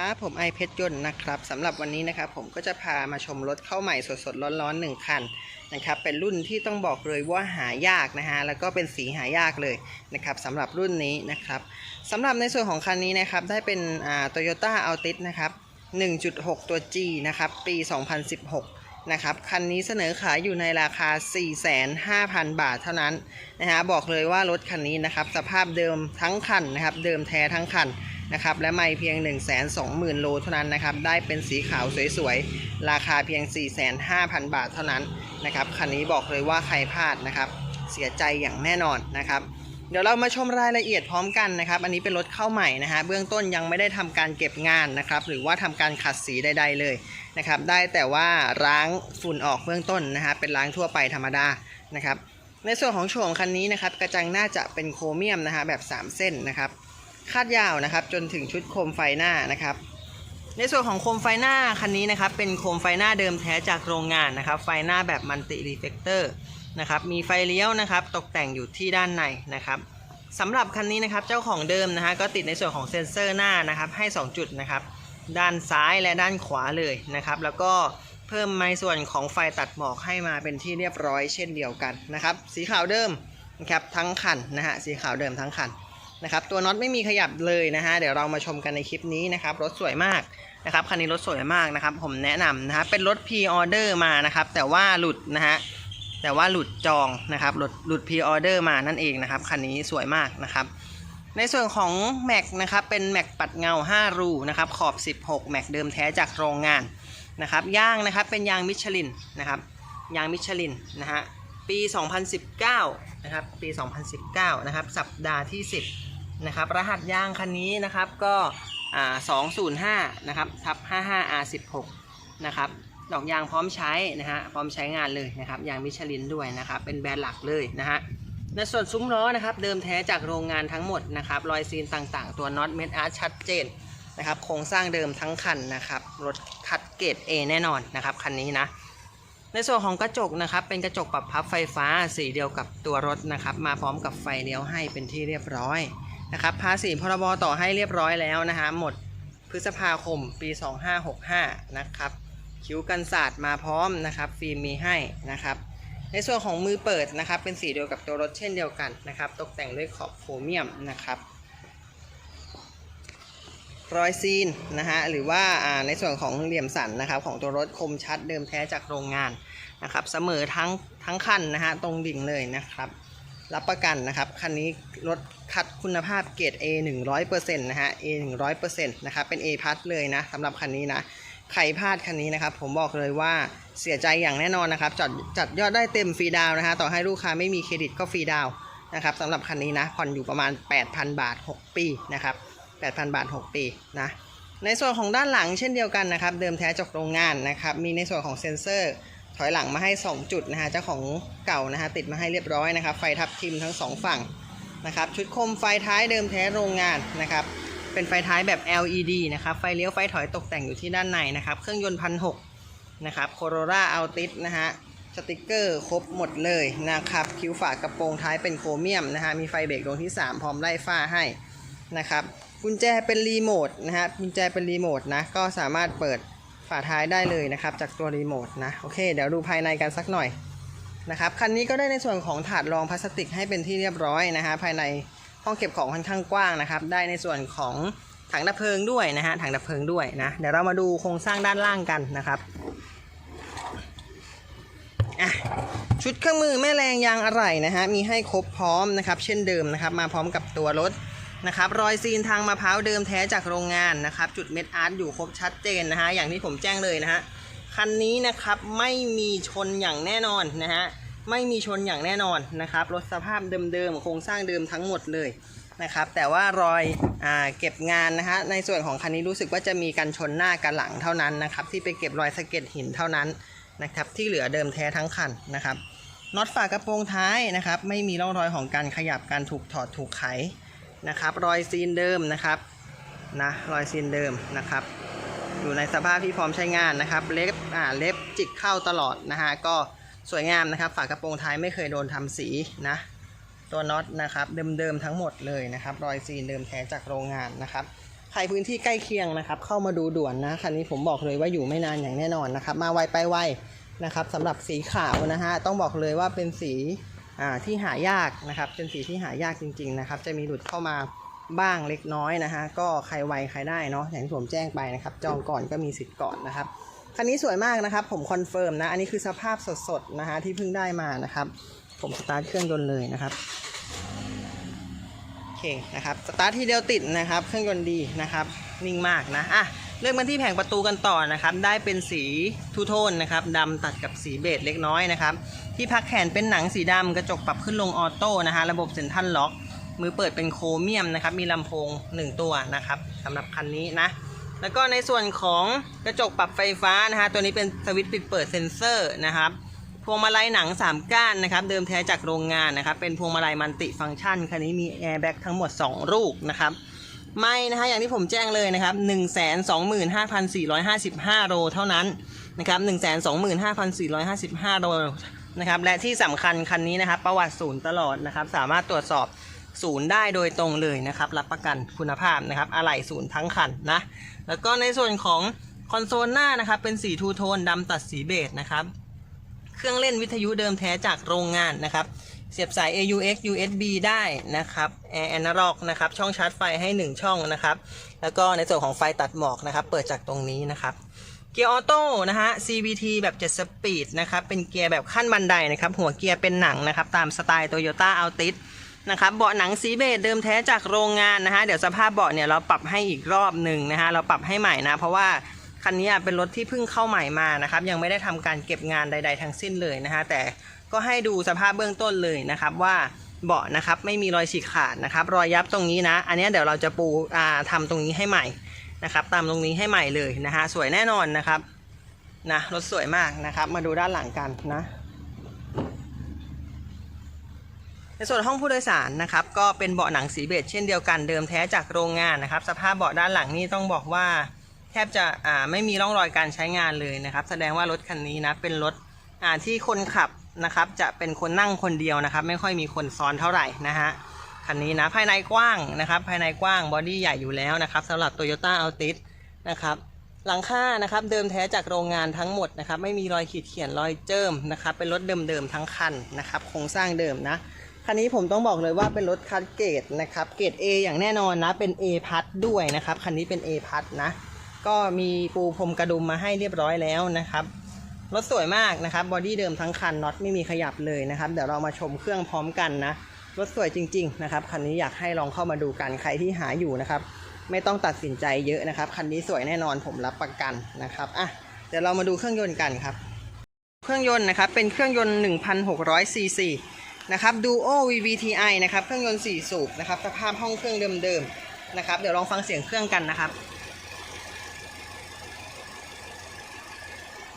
ครับผมไอเพชรยนต์นะครับสำหรับวันนี้นะครับผมก็จะพามาชมรถเข้าใหม่สดๆร้อนๆหนึ่งคันนะครับเป็นรุ่นที่ต้องบอกเลยว่าหายากนะฮะแล้วก็เป็นสีหายากเลยนะครับสำหรับรุ่นนี้นะครับสำหรับในส่วนของคันนี้นะครับได้เป็นอ่าโตโยต้าอัลติสนะครับ 1.6 ตัว G นะครับปี 2016 นะครับคันนี้เสนอขายอยู่ในราคา 4,500,000บาทเท่านั้นนะฮะบอกเลยว่ารถคันนี้นะครับสภาพเดิมทั้งคันนะครับเดิมแท้ทั้งคัน นะครับและไม่เพียง 120,000 โลเท่านั้นนะครับได้เป็นสีขาวสวยๆ ราคาเพียง 45,000 บาทเท่านั้นนะครับคันนี้บอกเลยว่าใครพลาดนะครับเสียใจอย่างแน่นอนนะครับเดี๋ยวเรามาชมรายละเอียดพร้อมกันนะครับ อันนี้เป็นรถเข้าใหม่นะฮะเบื้องต้นยังไม่ได้ทำการเก็บงานนะครับ หรือว่าทำการขัดสีใด ๆ เลยนะครับ ได้แต่ว่าล้างฝุ่นออกเบื้องต้นนะฮะเป็นล้างทั่วไปธรรมดานะครับ ในส่วนของโฉมคันนี้นะครับ กระจังหน้าจะเป็นโครเมียมนะฮะแบบ 3 เส้นนะครับ คาดยาวนะครับ จนถึงชุดโคมไฟหน้านะครับ ในส่วนของโคมไฟหน้าคันนี้นะครับ เป็นโคมไฟหน้าเดิมแท้จากโรงงานนะครับ ไฟหน้าแบบมัลติรีเฟกเตอร์นะครับ มีไฟเลี้ยวนะครับ ตกแต่งอยู่ที่ด้านในนะครับสำหรับคันนี้นะครับเจ้าของเดิมนะฮะก็ติดในส่วนของเซ็นเซอร์หน้านะครับ ให้ 2 จุดนะครับ ด้านซ้ายและด้านขวาเลยนะครับ แล้วก็เพิ่มในส่วนของไฟตัดหมอกให้มาเป็นที่เรียบร้อยเช่นเดียวกันนะครับ สีขาวเดิมนะครับทั้งคันนะฮะสีขาวเดิมทั้งคัน นะครับตัวน็อตไม่มีขยับเลยนะฮะเดี๋ยวเรามาชมกันในคลิปนี้นะครับรถสวยมากนะครับคันนี้รถสวยมากนะครับ ผมแนะนำนะฮะเป็นรถ pre order มานะครับแต่ว่าหลุดนะฮะแต่ว่าหลุดจองนะครับหลุดหลุดพรีออเดอร์มานั่นเองนะครับคันนี้สวยมากนะครับในส่วนของแม็กนะครับเป็นแม็กปัดเงา 5 รูนะครับขอบ 16 แม็กเดิมแท้จากโรงงานนะครับยางนะครับเป็นยางมิชลินนะครับยางมิชลินนะฮะปี 2019 นะครับ ปี 2019 นะครับ สัปดาห์ที่ 10 นะครับ รหัสยางคันนี้นะครับก็อ่า205นะครับทับ 55R16 นะครับดอกยางพร้อมใช้นะฮะพร้อมใช้งานเลยนะครับยางมิชลินด้วยนะครับเป็นแบรนด์หลักเลยนะฮะในส่วนซุ้มล้อนะครับเดิมแท้จากโรงงานทั้งหมดนะครับรอยซีนต่างๆ ตัวน็อตเม็ดอาร์ชัดเจนนะครับโครงสร้างเดิมทั้งคันนะครับรถคัดเกรด A แน่นอนนะครับคันนี้นะในส่วนของกระจกนะครับเป็นกระจกปรับพับไฟฟ้าสีเดียวกับตัวรถนะครับมาพร้อมกับไฟเลี้ยวให้เป็นที่เรียบร้อย นะครับภาษีพรบต่อให้เรียบร้อยแล้วนะฮะหมดพฤษภาคมปี 2565 นะครับ คิ้วกันศาสตร์มาพร้อมนะครับ ฟิล์มมีให้นะครับ ในส่วนของมือเปิดนะครับ เป็นสีเดียวกับตัวรถเช่นเดียวกันนะครับ ตกแต่งด้วยขอบโครเมียมนะครับรอยซีนนะฮะหรือว่าในส่วนของเหลี่ยมสันนะครับ ของตัวรถคมชัดเดิมแท้จากโรงงานนะครับ เสมอทั้งทั้งคันนะฮะตรงดิ่งเลยนะครับ รับประกันนะครับ คันนี้รถคัดคุณภาพเกรด A 100%นะฮะ A 100%นะครับเป็น A พัทเลยนะสำหรับคันนี้นะใครพลาดคันนี้นะครับ ผมบอกเลยว่าเสียใจอย่างแน่นอนนะครับจัดจัดยอดได้เต็มฟรีดาวนะฮะต่อให้ลูกค้าไม่มีเครดิตก็ฟรีดาวน์นะครับสำหรับคันนี้นะผ่อนอยู่ประมาณ 8,000 บาท 6 ปีนะครับ8,000 บาท 6 ปีนะในส่วนของด้านหลังเช่นเดียวกันนะครับ เดิมแท้จากโรงงานนะครับ มีในส่วนของเซ็นเซอร์ ถอยหลังมาให้ 2 จุดนะฮะเจ้าของเก่านะฮะติดมาให้เรียบร้อยนะครับไฟทับทิมทั้ง 2 ฝั่งนะครับชุดคมไฟท้ายเดิมแท้โรงงานนะครับเป็นไฟท้ายแบบ LED นะครับไฟเลี้ยวไฟถอยตกแต่งอยู่ที่ด้านในนะครับเครื่องยนต์พันหกนะครับโคโรราอัลติสนะฮะสติกเกอร์ครบหมดเลยนะครับคิ้วฝากระโปรงท้ายเป็นโครเมียมนะฮะมีไฟเบรกดวงที่ 3 พร้อมไล่ฟ้าให้นะครับกุญแจเป็นรีโมทนะฮะกุญแจเป็นรีโมทนะก็สามารถเปิด ฝาท้ายได้เลยนะครับ จากตัวรีโมทนะโอเค เดี๋ยวดูภายในกันสักหน่อยนะครับคันนี้ก็ได้ในส่วนของถาดรองพลาสติกให้เป็นที่เรียบร้อยนะฮะภายในห้องเก็บของค่อนข้างกว้างนะครับ ได้ในส่วนของถังดับเพลิงด้วยนะฮะถังดับเพลิงด้วยนะเดี๋ยวเรามาดูโครงสร้างด้านล่างกันนะครับชุดเครื่องมือแม่แรงยางอะไหล่นะฮะมีให้ครบพร้อมนะครับ เช่นเดิมนะครับ มาพร้อมกับตัวรถ นะครับรอยซีนทางมะพร้าวเดิมแท้จากโรงงานนะครับ จุดเม็ดอาร์ตอยู่ครบชัดเจนนะฮะอย่างที่ผมแจ้งเลยนะฮะคันนี้นะครับไม่มีชนอย่างแน่นอนนะฮะไม่มีชนอย่างแน่นอนนะครับรถสภาพเดิมๆโครงสร้างเดิมทั้งหมดเลยนะครับแต่ว่ารอยอเก็บงานนะฮะในส่วนของคันนี้รู้สึกว่าจะมีกันชนหน้ากันหลังเท่านั้นนะครับที่ไปเก็บรอยสะเก็ดหินเท่านั้นนะครับที่เหลือเดิมแท้ทั้งคันนะครับน็อตฝากระโปรงท้ายนะครับไม่มีร่องรอยของการขยับการถูกถอดถูกไข นะครับ รอยซีนเดิมนะครับนะรอยซีนเดิมนะครับ อยู่ในสภาพที่พร้อมใช้งานนะครับ เล็บอ่าเล็บจิกเข้าตลอดนะฮะก็สวยงามนะครับ ฝากระโปรงท้ายไม่เคยโดนทำสีนะตัวน็อตนะครับเดิมๆทั้งหมดเลยนะครับ รอยซีนเดิมแท้จากโรงงานนะครับใครพื้นที่ใกล้เคียงนะครับ เข้ามาดูด่วนนะคันนี้ผมบอกเลยว่าอยู่ไม่นานอย่างแน่นอนนะครับ มาไวไปไวนะครับสำหรับสีขาวนะฮะต้องบอกเลยว่าเป็นสี ที่หายากนะครับ เป็นสีที่หายากจริง ๆ นะครับ จะมีหลุดเข้ามาบ้างเล็กน้อยนะฮะก็ใครไวใครได้เนาะอย่างที่ผมแจ้งไปนะครับ จองก่อนก็มีสิทธิ์ก่อนนะครับคันนี้สวยมากนะครับ ผมคอนเฟิร์มนะ อันนี้คือสภาพสดๆนะฮะที่เพิ่งได้มานะครับ ผมสตาร์ทเครื่องยนต์เลยนะครับโอเคนะครับสตาร์ททีเดียวติดนะครับ เครื่องยนต์ดีนะครับ นิ่งมากนะอะ เลือกมาที่แผงประตูกันต่อนะครับ ได้เป็นสีทูโทนนะครับดำตัดกับสีเบจเล็กน้อยนะครับ ที่พักแขนเป็นหนังสีดำกระจกปรับขึ้นลงออโต้นะฮะระบบเซ็นทรัลล็อก มือเปิดเป็นโครเมียมนะครับ มีลำโพง 1 ตัวนะครับสำหรับคันนี้นะ แล้วก็ในส่วนของกระจกปรับไฟฟ้านะฮะตัวนี้เป็นสวิตช์ปิดเปิดเซ็นเซอร์นะครับพวงมาลัยหนัง 3 ก้านนะครับ เดิมแท้จากโรงงานนะครับ เป็นพวงมาลัยมันติฟังก์ชัน คันนี้มีแอร์แบ็กทั้งหมด 2 ลูกนะครับ ไม่นะฮะอย่างที่ผมแจ้งเลยนะครับ1 2 5 4 5 5 โลเท่านั้นนะครับ1 2 5 4 5 5 โลนะครับและที่สำคัญคันนี้นะครับประวัติศูนย์ตลอดนะครับสามารถตรวจสอบศูนย์ได้โดยตรงเลยนะครับรับประกันคุณภาพนะครับอะไหล่ศูนย์ทั้งคันนะแล้วก็ในส่วนของคอนโซลหน้านะครับเป็นสีทูโทนดำตัดสีเบจนะครับเครื่องเล่นวิทยุเดิมแท้จากโรงงานนะครับ เสียบสาย AUX USB ได้นะครับ Air Analog นะครับ ช่องชาร์จไฟให้ 1 ช่องนะครับ แล้วก็ในส่วนของไฟตัดหมอกนะครับ เปิดจากตรงนี้นะครับเกียร์ออโต้นะฮะ CVT แบบ 7 สปีดนะครับ เป็นเกียร์แบบขั้นบันไดนะครับ หัวเกียร์เป็นหนังนะครับ ตามสไตล์ Toyota Altis นะครับ เบาะหนังสีเบจเดิมแท้จากโรงงานนะฮะ เดี๋ยวสภาพเบาะเนี่ยเราปรับให้อีกรอบหนึ่งนะฮะ เราปรับให้ใหม่นะ เพราะว่า คันนี้เป็นรถที่เพิ่งเข้าใหม่มานะครับ ยังไม่ได้ทำการเก็บงานใด ๆ ทั้งสิ้นเลยนะฮะแต่ก็ให้ดูสภาพเบื้องต้นเลยนะครับว่าเบาะนะครับไม่มีรอยฉีกขาดนะครับรอยยับตรงนี้นะ อันนี้เดี๋ยวเราจะปูอ่าทำตรงนี้ให้ใหม่นะครับตามตรงนี้ให้ใหม่เลยนะฮะสวยแน่นอนนะครับนะรถสวยมากนะครับ มาดูด้านหลังกันนะในส่วนห้องผู้โดยสารนะครับก็เป็นเบาะหนังสีเบจเช่นเดียวกันเดิมแท้จากโรงงานนะครับ สภาพเบาะด้านหลังนี่ต้องบอกว่า แทบจะอ่าไม่มีร่องรอยการใช้งานเลยนะครับ แสดงว่ารถคันนี้นะเป็นรถอ่าที่คนขับนะครับ จะเป็นคนนั่งคนเดียวนะครับ ไม่ค่อยมีคนซ้อนเท่าไหร่นะฮะคันนี้นะภายในกว้างนะครับ ภายในกว้างบอดี้ใหญ่อยู่แล้วนะครับสำหรับ Toyota Altis นะครับหลังคานะครับเดิมแท้จากโรงงานทั้งหมดนะครับไม่มีรอยขีดเขียนรอยเจิมนะครับเป็นรถเดิมๆทั้งคันนะครับโครงสร้างเดิมนะคันนี้ผมต้องบอกเลยว่าเป็นรถคัดเกรดนะครับเกรด A อย่างแน่นอนนะเป็น A พัดด้วยนะครับคันนี้เป็น A พัดนะ ก็มีปูพรมกระดุมมาให้เรียบร้อยแล้วนะครับรถสวยมากนะครับบอดี้เดิมทั้งคันน็อตไม่มีขยับเลยนะครับ เดี๋ยวเรามาชมเครื่องพร้อมกันนะรถสวยจริง ๆ นะครับคันนี้อยากให้ลองเข้ามาดูกันใครที่หาอยู่นะครับ ไม่ต้องตัดสินใจเยอะนะครับคันนี้สวยแน่นอนผมรับประกันนะครับอะเดี๋ยวเรามาดูเครื่องยนต์กันครับ เครื่องยนต์นะครับเป็นเครื่องยนต์1,600ซีซีนะครับ Duo VVTi นะครับเครื่องยนต์4สูบนะครับสภาพห้องเครื่องเดิมๆนะครับเดี๋ยวลองฟังเสียงเครื่องกันนะครับ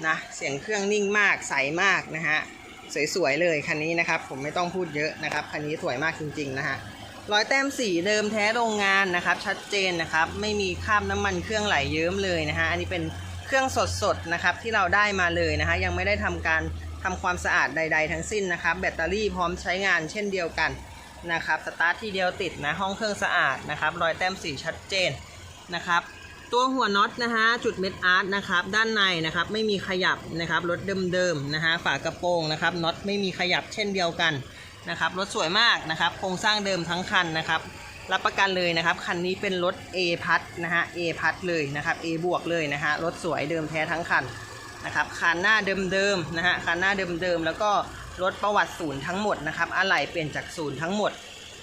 นะเสียงเครื่องนิ่งมากใสมากนะฮะสวยๆเลยคันนี้นะครับ ผมไม่ต้องพูดเยอะนะครับคันนี้สวยมากจริง ๆ นะฮะรอยแต้มสีเดิมแท้โรงงานนะครับ ชัดเจนนะครับ ไม่มีคราบน้ำมันเครื่องไหลเยิ้มเลยนะฮะอันนี้เป็นเครื่องสดๆนะครับที่เราได้มาเลยนะฮะยังไม่ได้ทำการทำความสะอาดใด ๆ ทั้งสิ้นนะครับ แบตเตอรี่พร้อมใช้งานเช่นเดียวกันนะครับสตาร์ททีเดียวติดนะห้องเครื่องสะอาดนะครับรอยแต้มสีชัดเจนนะครับ ตัวหัวน็อตนะฮะจุดเม็ดอาร์ตนะครับด้านในนะครับไม่มีขยับนะครับรถเดิมๆนะฮะฝากระโปรงนะครับน็อตไม่มีขยับเช่นเดียวกันนะครับรถสวยมากนะครับโครงสร้างเดิมทั้งคันนะครับรับประกันเลยนะครับคันนี้เป็นรถ A พัดนะฮะ A พัดเลยนะครับ A บวกเลยนะฮะรถสวยเดิมแท้ทั้งคันนะครับคันหน้าเดิมๆนะฮะคันหน้าเดิมๆแล้วก็รถประวัติศูนย์ทั้งหมดนะครับอะไหล่เปลี่ยนจากศูนย์ทั้งหมด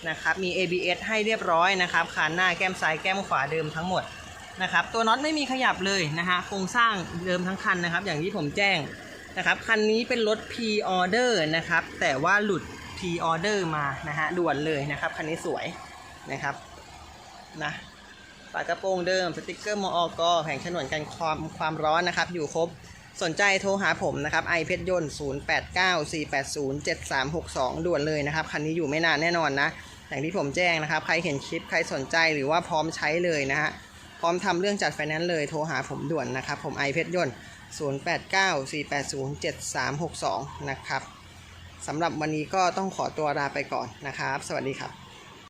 นะครับมี ABS ให้เรียบร้อยนะครับคันหน้าแก้มซ้ายแก้มขวาเดิมทั้งหมด นะครับตัวน็อตไม่มีขยับเลยนะฮะโครงสร้างเดิมทั้งคันนะครับ อย่างที่ผมแจ้งนะครับคันนี้เป็นรถ P order นะครับแต่ว่าหลุด P order มานะฮะด่วนเลยนะครับคันนี้สวยนะครับนะฝากระโปรงเดิมสติกเกอร์มอกแผงฉนวนกันความความร้อนนะครับ อยู่ครบสนใจโทรหาผมนะครับไอเพชรยนต์ 0894807362 ด่วนเลยนะครับ คันนี้อยู่ไม่นานแน่นอนนะ อย่างที่ผมแจ้งนะครับ ใครเห็นคลิปใครสนใจหรือว่าพร้อมใช้เลยนะฮะ พร้อมทำเรื่องจัดไฟแนนซ์เลยโทรหาผมด่วนนะครับ ผมไอเพชรยนต์ 0894807362 นะครับสำหรับวันนี้ก็ต้องขอตัวลาไปก่อนนะครับ สวัสดีครับ